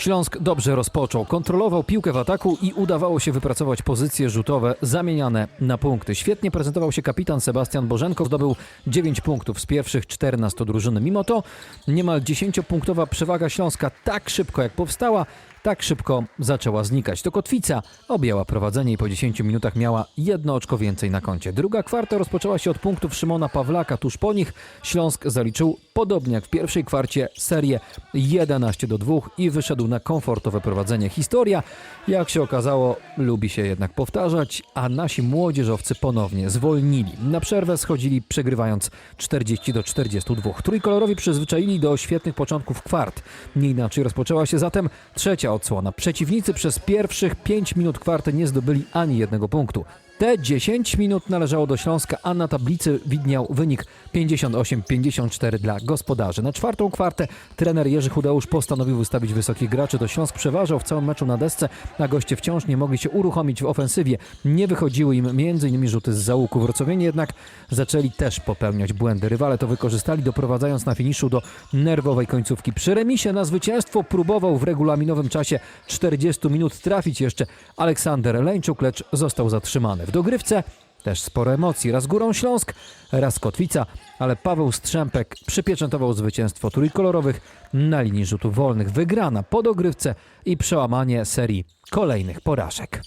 Śląsk dobrze rozpoczął, kontrolował piłkę w ataku i udawało się wypracować pozycje rzutowe zamieniane na punkty. Świetnie prezentował się kapitan Sebastian Bożenko, zdobył 9 punktów z pierwszych 14 drużyny. Mimo to niemal 10-punktowa przewaga Śląska tak szybko jak powstała, tak szybko zaczęła znikać. To Kotwica objęła prowadzenie i po 10 minutach miała jedno oczko więcej na koncie. Druga kwarta rozpoczęła się od punktów Szymona Pawlaka. Tuż po nich Śląsk zaliczył, podobnie jak w pierwszej kwarcie, serię 11 do 2 i wyszedł na komfortowe prowadzenie. Historia, jak się okazało, lubi się jednak powtarzać, a nasi młodzieżowcy ponownie zwolnili. Na przerwę schodzili przegrywając 40 do 42. Trójkolorowi przyzwyczaili do świetnych początków kwart. Nie inaczej rozpoczęła się zatem trzecia odsłona. Przeciwnicy przez pierwszych 5 minut kwarty nie zdobyli ani jednego punktu. Te 10 minut należało do Śląska, a na tablicy widniał wynik 58-54 dla gospodarzy. Na czwartą kwartę trener Jerzy Chudeusz postanowił wystawić wysokich graczy. To Śląsk przeważał w całym meczu na desce, a goście wciąż nie mogli się uruchomić w ofensywie. Nie wychodziły im m.in. rzuty z załuku. Wrocławienie jednak zaczęli też popełniać błędy. Rywale to wykorzystali, doprowadzając na finiszu do nerwowej końcówki. Przy remisie na zwycięstwo próbował w regulaminowym czasie 40 minut trafić jeszcze Aleksander Leńczuk, lecz został zatrzymany. W dogrywce też sporo emocji. Raz górą Śląsk, raz Kotwica, ale Paweł Strzępek przypieczętował zwycięstwo trójkolorowych na linii rzutów wolnych. Wygrana po dogrywce i przełamanie serii kolejnych porażek.